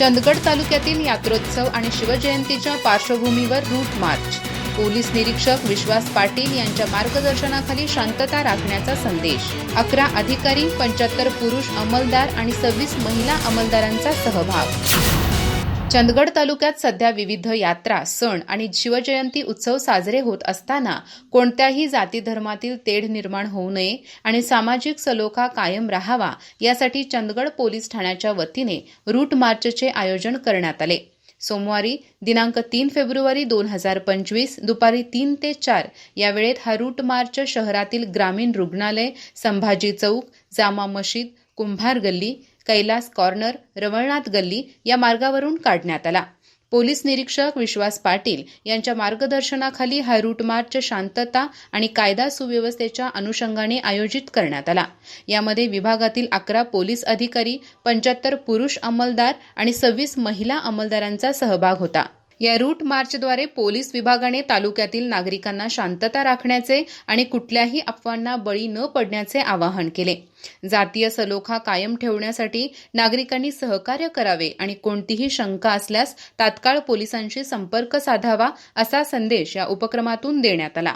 चंदगड तालुक्यातील यात्रोत्सव आणि शिवजयंतीच्या पार्श्वभूमीवर रूट मार्च. पोलीस निरीक्षक विश्वास पाटील यांच्या मार्गदर्शनाखाली शांतता राखण्याचा संदेश. अकरा अधिकारी पंच्याहत्तर पुरुष अंमलदार आणि सव्वीस महिला अंमलदारांचा सहभाग. चंदगड तालुक्यात सध्या विविध यात्रा सण आणि शिवजयंती उत्सव साजरे होत असताना कोणत्याही जाती धर्मातील तेढ निर्माण होऊ नये आणि सामाजिक सलोखा कायम राहावा यासाठी चंदगड पोलीस ठाण्याच्या वतीने रूट मार्चचे आयोजन करण्यात आले. सोमवारी दिनांक तीन फेब्रुवारी दोन हजार पंचवीस दुपारी तीन ते चार या वेळेत हा रूट मार्च शहरातील ग्रामीण रुग्णालय संभाजी चौक जामा मशीद कुंभार गल्ली कैलास कॉर्नर रवळनाथ गल्ली या मार्गावरून काढण्यात आला. पोलीस निरीक्षक विश्वास पाटील यांच्या मार्गदर्शनाखाली हा रूट मार्च शांतता आणि कायदा सुव्यवस्थेच्या अनुषंगाने आयोजित करण्यात आला. यामध्ये विभागातील अकरा पोलीस अधिकारी पंच्याहत्तर पुरुष अंमलदार आणि सव्वीस महिला अंमलदारांचा सहभाग होता. या रूट मार्चद्वारे पोलीस विभागाने तालुक्यातील नागरिकांना शांतता राखण्याचे आणि कुठल्याही अफवांना बळी न पडण्याचे आवाहन केले. जातीय सलोखा कायम ठेवण्यासाठी नागरिकांनी सहकार्य करावे आणि कोणतीही शंका असल्यास तात्काळ पोलिसांशी संपर्क साधावा असा संदेश या उपक्रमातून देण्यात आला.